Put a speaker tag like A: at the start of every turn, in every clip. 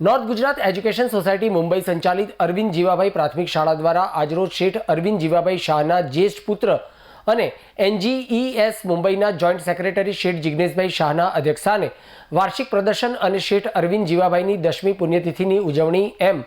A: North Gujarat education society Mumbai સંચાલિત અરવિંદ જીવાભાઈ પ્રાથમિક શાળા દ્વારા આજરોજ શેઠ અરવિંદ જીવાભાઈ શાહના જ્યેષ્ઠ પુત્ર અને એનજીઈએસ મુંબઈના જોઈન્ટ સેક્રેટરી શેઠ જિગ્નેશભાઈ શાહના અધ્યક્ષસ્થાને વાર્ષિક પ્રદર્શન અને શેઠ અરવિંદ જીવાભાઈની દશમી પુણ્યતિથિની ઉજવણી એમ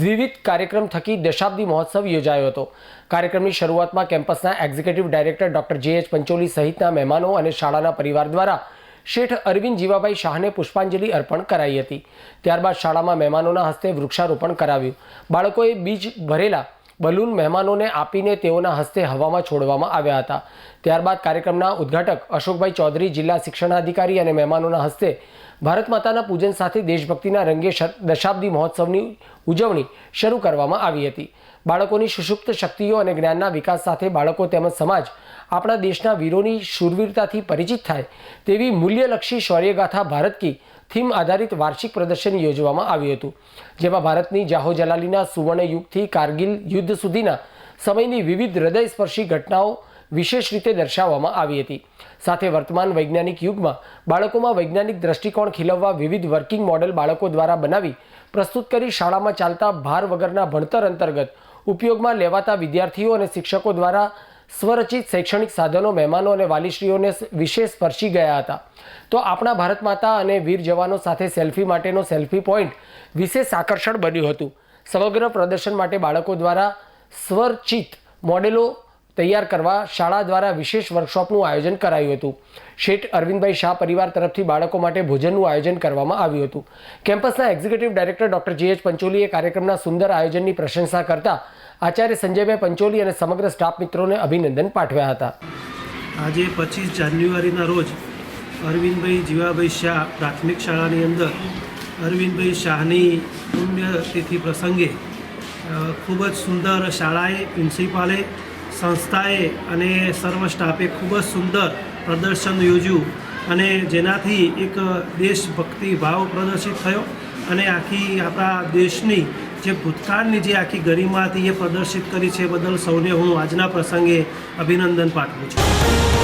A: દ્વિવિધ કાર્યક્રમ થકી દશાબ્દી મહોત્સવ યોજાયો હતો. કાર્યક્રમની શરૂઆતમાં કેમ્પસના executive director doctor J H Pancholi સહિતના મહેમાનો અને શાળાના પરિવાર દ્વારા શેઠ અરવિંદ જીવાભાઈ શાહને પુષ્પાંજલિ અર્પણ કરાઈ હતી. ત્યારબાદ શાળામાં મહેમાનોના હસ્તે વૃક્ષારોપણ કરાવ્યું. બાળકોએ બીજ ભરેલા બલૂન મહેમાનોને આપીને તેઓના હસ્તે હવામાં છોડવામાં આવ્યા હતા. ત્યારબાદ કાર્યક્રમના ઉદ્ઘાટક અશોકભાઈ ચૌધરી જિલ્લા શિક્ષણાધિકારી અને મહેમાનોના હસ્તે ભારત માતાના પૂજન સાથે દેશભક્તિના રંગે દશાબ્દી મહોત્સવની ઉજવણી શરૂ કરવામાં આવી હતી. બાળકોની સુષુપ્ત શક્તિઓ અને જ્ઞાનના વિકાસ સાથે બાળકો તેમજ સમાજ આપણા દેશના વીરોની શૂરવીરતાથી પરિચિત થાય તેવી મૂલ્યલક્ષી શૌર્યગાથા ભારત કી થીમ આધારિત વાર્ષિક પ્રદર્શન યોજવામાં આવ્યું હતું, જેમાં ભારતની જાહો જલાલીના સુવર્ણ યુગથી કારગિલ યુદ્ધ સુધીના સમયની વિવિધ હૃદયસ્પર્શી ઘટનાઓ વિશેષ રીતે દર્શાવવામાં આવી હતી. સાથે વર્તમાન વૈજ્ઞાનિક યુગમાં બાળકોમાં વૈજ્ઞાનિક દ્રષ્ટિકોણ ખીલવવા વિવિધ વર્કિંગ મોડેલ બાળકો દ્વારા બનાવી પ્રસ્તુત કરી શાળામાં ચાલતા ભાર વગરના ભણતર અંતર્ગત ઉપયોગમાં લેવાતા વિદ્યાર્થીઓ અને શિક્ષકો દ્વારા સ્વરચિત શૈક્ષણિક સાધનો, મહેમાનો અને વાલીશ્રીઓને વિશેષ સ્પર્શી ગયા હતા. તો આપણા ભારત માતા અને વીર જવાનો સાથે સેલ્ફી માટેનો સેલ્ફી પોઈન્ટ વિશેષ આકર્ષણ બન્યું હતું. સમગ્ર પ્રદર્શન માટે બાળકો દ્વારા સ્વરચિત મોડેલો તૈયાર કરવા શાળા દ્વારા વિશેષ વર્કશોપનું આયોજન કરાયું હતું. શેઠ અરવિંદભાઈ શાહ પરિવાર તરફથી બાળકો માટે ભોજનનું આયોજન કરવામાં આવ્યું હતું. કેમ્પસના executive director doctor J H પંચોલીએ કાર્યક્રમના સુંદર આયોજનની પ્રશંસા કરતા આચાર્ય સંજયભાઈ પંચોલી અને સમગ્ર સ્ટાફ મિત્રોને અભિનંદન પાઠવ્યા હતા.
B: આજે પચીસ જાન્યુઆરીના રોજ અરવિંદભાઈ જીવાભાઈ શાહ પ્રાથમિક શાળાની અંદર અરવિંદભાઈ શાહની પુણ્યતિથિ પ્રસંગે ખૂબ જ સુંદર શાળાએ પ્રિન્સિપાલે સંસ્થાએ અને સર્વ સ્ટાફે ખૂબ જ સુંદર પ્રદર્શન યોજ્યું અને જેનાથી એક દેશભક્તિ ભાવ પ્રદર્શિત થયો અને આખી આપણા દેશની જે ભૂતકાળની જે આખી ગરિમા હતી એ પ્રદર્શિત કરી છે બદલ સૌને હું આજના પ્રસંગે અભિનંદન પાઠવું છું.